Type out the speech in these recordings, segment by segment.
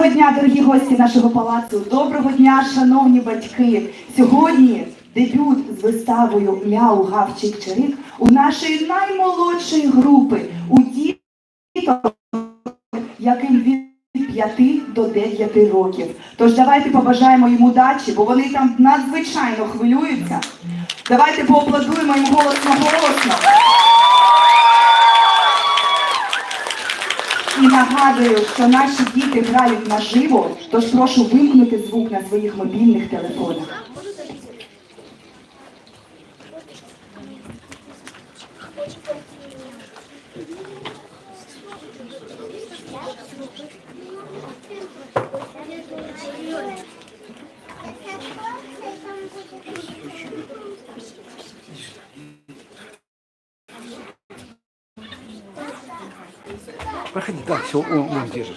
Доброго дня, дорогі гості нашого палацу. Доброго дня, шановні батьки. Сьогодні дебют з виставою Мяу Гавчик Чирик у нашої наймолодшої групи у діток, яким від 5 до 9 років. Тож давайте побажаємо їм удачі, бо вони там надзвичайно хвилюються. Давайте поаплодуємо їм голосно-голосно. І нагадую, що наші діти грають наживо, тож прошу вимкнути звук на своїх мобільних телефонах. Thank you. Проходи, да, все, он, он держит.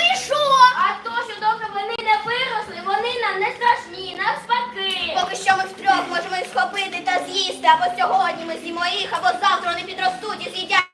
вони що? А то, що доки вони не виросли, вони нам не страшні, навпаки. Поки що ми втрьох можемо їх схопити та з'їсти, або сьогодні ми з'їмо їх, або завтра вони підростуть і з'їдять.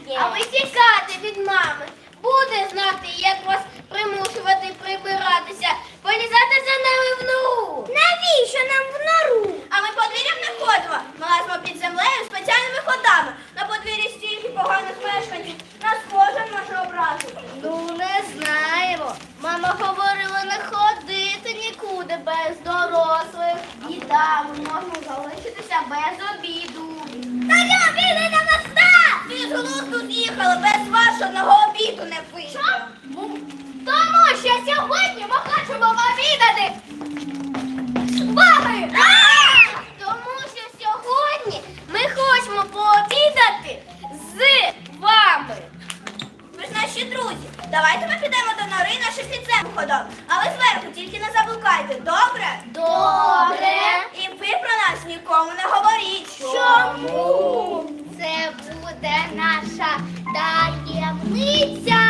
буде. А ви тікати від мами. Буде знати, як вас примушувати прибиратися, полізати за нами в нору. Навіщо нам в нору? А ми подвір'ям не ходимо. Ми лазимо під землею спеціальними ходами. На подвір'ї стільки поганих мешканців. Нас кожен може образити. Ну не знаємо. Мама говорила не ходити нікуди без дорослих. Біда, ми можемо залишитися без обіду. Та я біди бажаного обіду не вийде. Ну, тому що сьогодні ми хочемо обідати з. Тому що сьогодні ми хочемо пообідати з вами. Ви ж наші друзі, давайте ми підемо до нори нашим підземним ходом. Але зверху тільки не заблукайте, добре? Добре. І ви про нас нікому не говоріть. Чому? Це буде наша. Таємниця.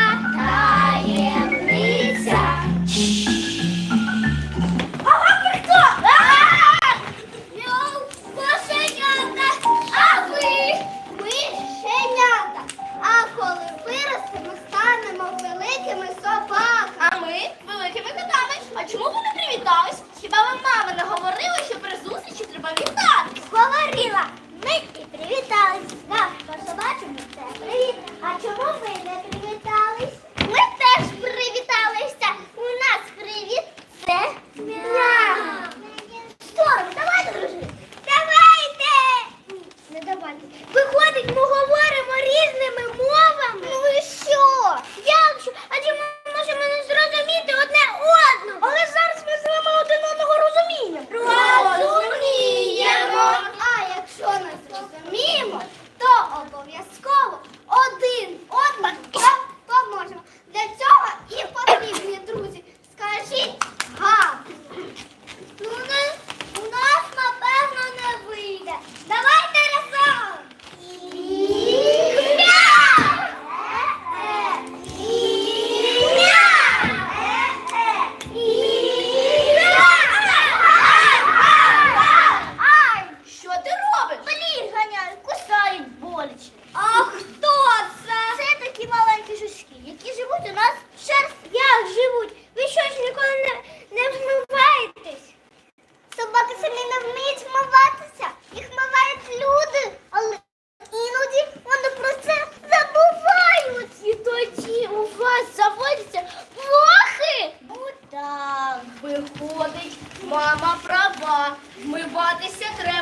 вмиватися треба.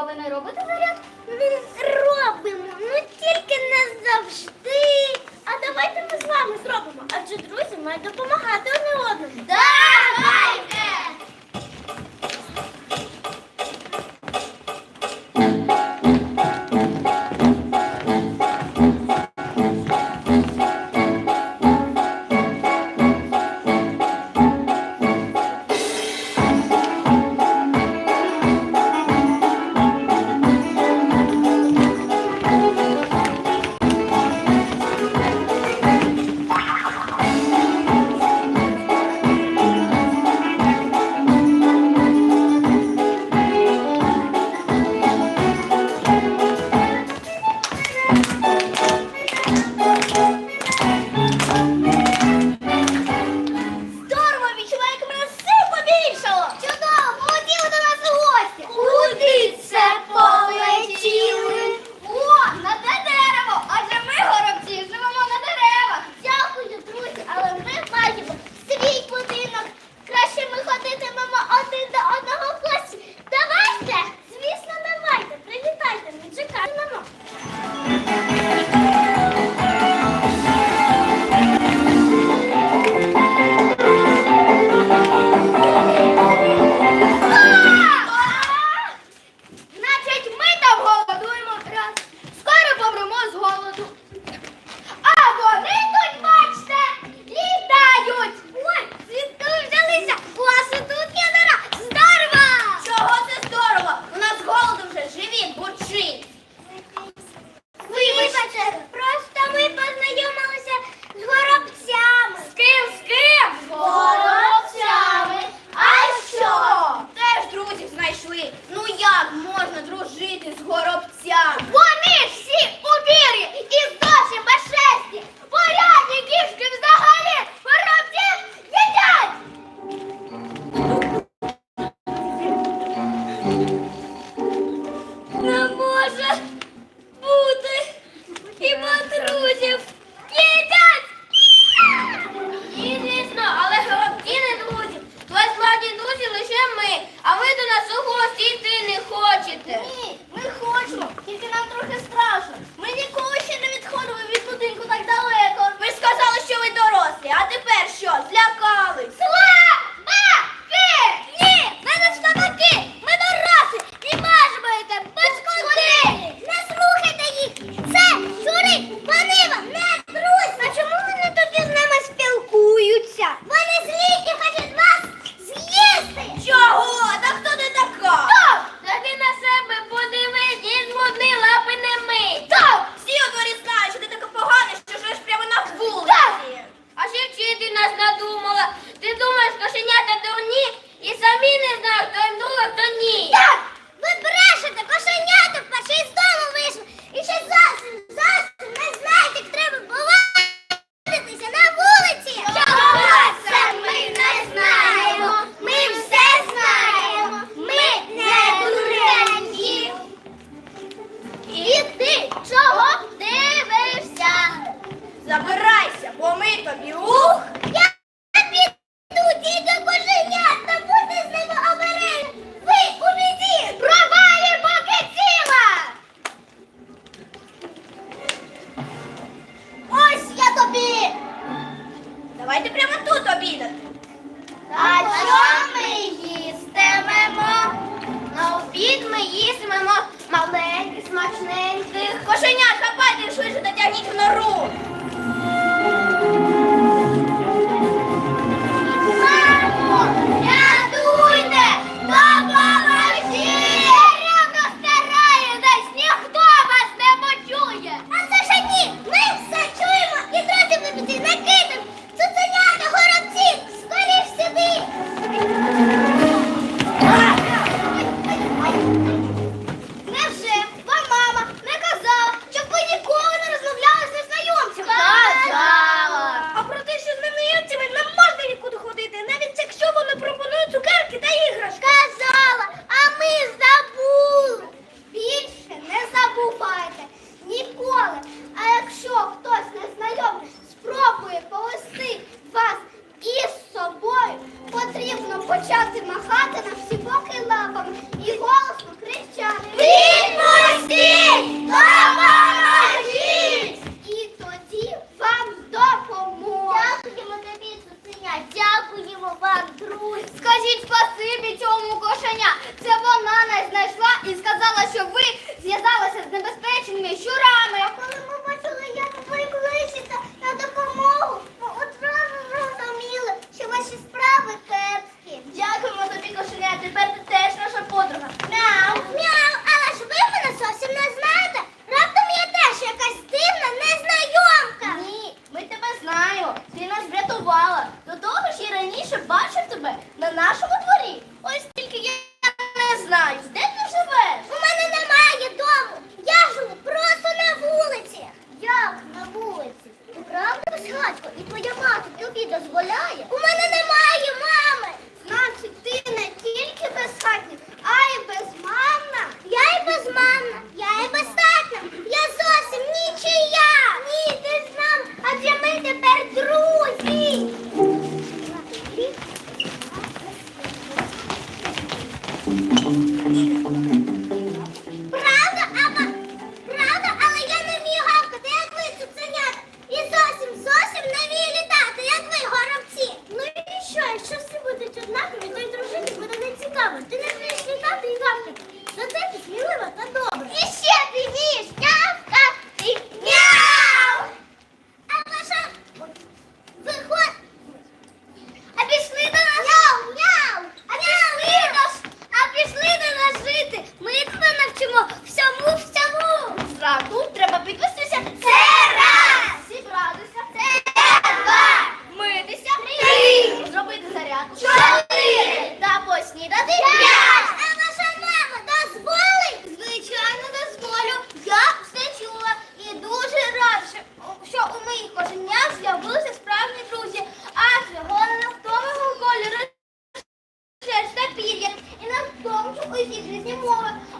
Падемо. робити ви не робите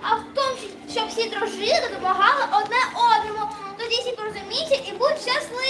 а в тому, щоб всі дружили, допомагали одне одному. Тоді всі порозуміються і будь щасливі.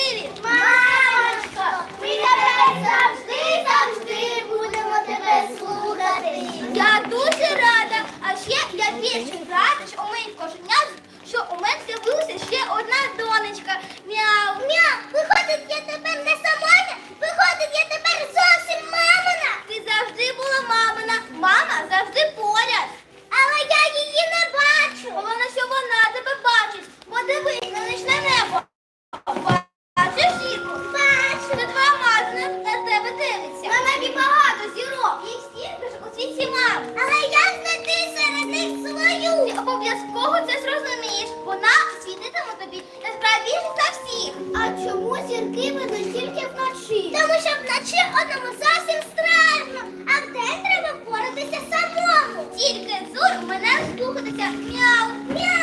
обов'язково це зрозумієш. Вона світитиме тобі яскравіше за всіх. А чому зірки видно тільки вночі? Тому що вночі одному зовсім страшно, а вдень треба боротися самому. Тільки зур мене слухатися. Мяу, мяу.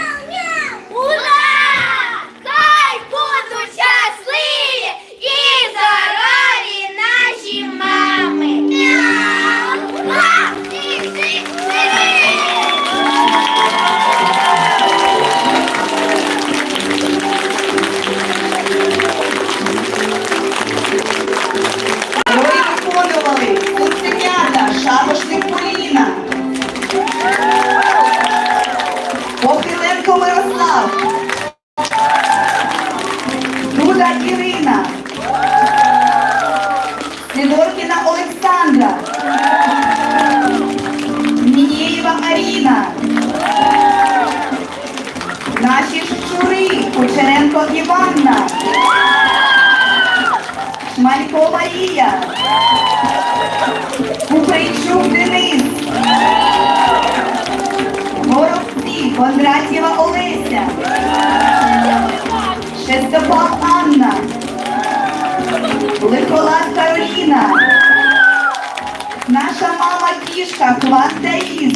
Кванта із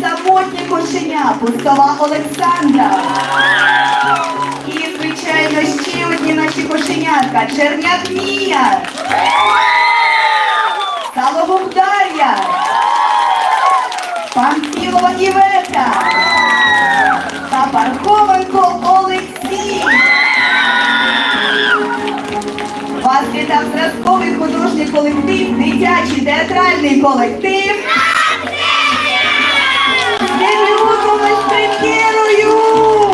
Самотнє кошеня пустова Олександра. І, звичайно, ще одні наші кошенятка. Черняк Мія. Салогов Дар'я. Панфілова Євета. Та Парховенко Олексій. Вас вітав зразковий художній колектив дитячий театральний колектив. Де ми готові з прем'єрою!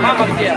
Мама где?